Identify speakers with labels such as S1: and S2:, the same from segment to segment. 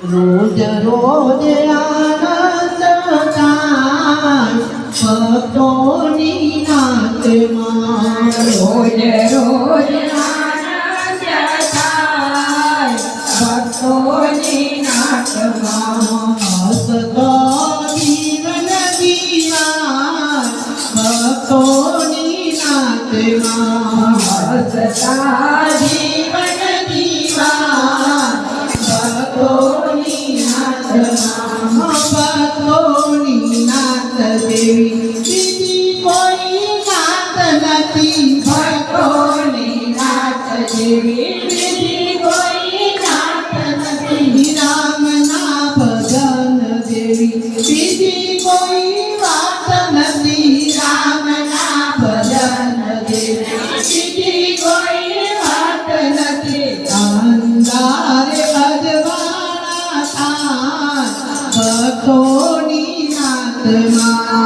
S1: રોજ રોજ આનંદ થાય, ભક્તોની નાતમાં
S2: રોજ રોજ આનંદ થાય, ભક્તોની
S1: નાતમાં
S2: હસતો
S1: જીવન જીવા ભક્તોની નાતમાં હસતા પાતોની નાથ દેવી બીજી કોઈ નાથ નથી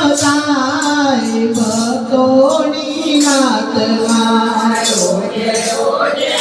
S1: તાય ભક્તોની નાતમાં ઓજે ઓજે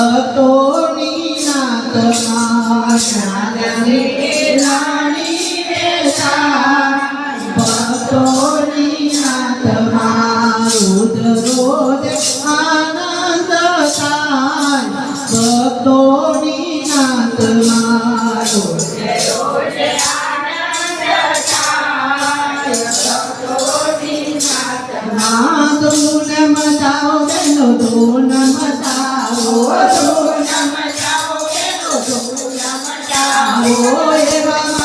S1: ભક્તોની નાતમાં સાગરે રાણી ભક્તોની નાતમાં રુદ્રો નમસ્કાર હો એવા